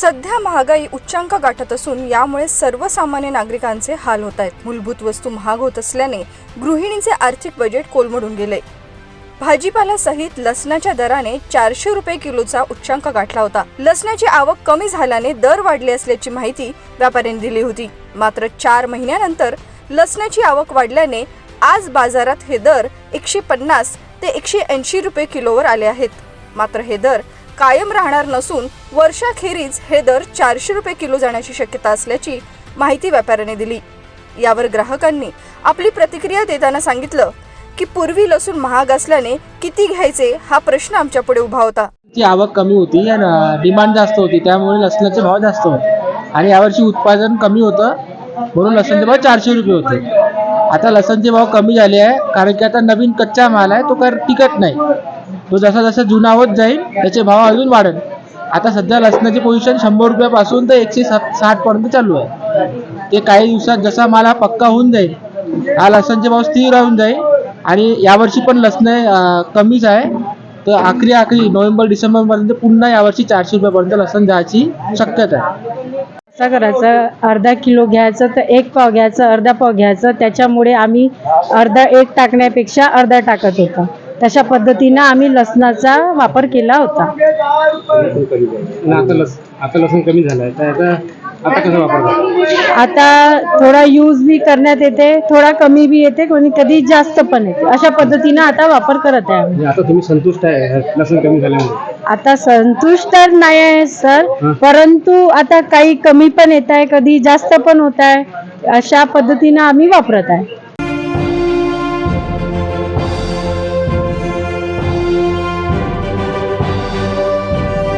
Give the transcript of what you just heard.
सध्या महागाई उच्चांक गाठत असून यामुळे सर्वसामान्य नागरिकांचे हाल होत आहेत. मूलभूत वस्तू महाग होत असल्याने गृहिणींचे आर्थिक बजेट कोलमडून गेले. भाजीपाला सहित लसणाच्या दराने चारशे रुपये किलोचा उच्चांक गाठला होता. लसणाची आवक कमी झाल्याने दर वाढले असल्याची माहिती व्यापाऱ्यांनी दिली होती. मात्र चार महिन्यानंतर लसणाची आवक वाढल्याने आज बाजारात हे दर एकशे पन्नास ते एकशे ऐंशी रुपये किलोवर आले आहेत. मात्र हे दर कायम राहणार नसून वर्षाखेरीज हे दर चारशे रुपये किलो जाण्याची शक्यता असल्याची माहिती व्यापाऱ्याने दिली. यावर ग्राहकांनी आपली प्रतिक्रिया देताना सांगितलं की पूर्वी लसूण महाग असल्याने किती घ्यायचे हा प्रश्न आमच्या पुढे उभा होता. ती आवक कमी होती आणि डिमांड जास्त होती त्यामुळे लसणाचे भाव जास्त होते. आणि यावर्षी उत्पादन कमी होतं म्हणून लसणचे भाव चारशे रुपये होते. आता लसणचे भाव कमी झाले आहे कारण की आता नवीन कच्चा माल आहे तो काय टिकत नाही. तो जसा जसा जुना होत जाईल त्याचे भाव अजून वाढेल. आता सध्या लसणाची पोझिशन शंभर रुपयापासून तर एकशे साठ साठपर्यंत चालू आहे. ते काही दिवसात जसा माल हा पक्का होऊन जाईल हा लसणचे भाव स्थिर राहून जाईल आणि यावर्षी पण लसणं कमीच आहे. तर आखरी आखरी नोव्हेंबर डिसेंबर पर्यंत पुन्हा यावर्षी चारशे रुपयापर्यंत लसण जायची शक्यता आहे. असं करायचं अर्धा किलो घ्यायचं तर एक पाव घ्यायचं अर्धा पाव घ्यायचं. त्याच्यामुळे आम्ही अर्धा एक टाकण्यापेक्षा अर्धा टाकत होतो. तशा पद्धतीनं आम्ही लसणाचा वापर केला होता. आता लस आता लसूण कमी झालाय. तर आता आता कसं वापरतात आता थोडा यूज बी करण्यात येते थोडा कमी बी येते कोणी कधी जास्त पण येते. अशा पद्धतीनं आता वापर करत आहे आम्ही. म्हणजे आता तुम्ही संतुष्ट आहे लसूण कमी झाल्यामुळे? आता संतुष्ट तर नाही आहे सर. परंतु आता काही कमी पण येत आहे कधी जास्त पण होत आहे अशा पद्धतीनं आम्ही वापरत आहे.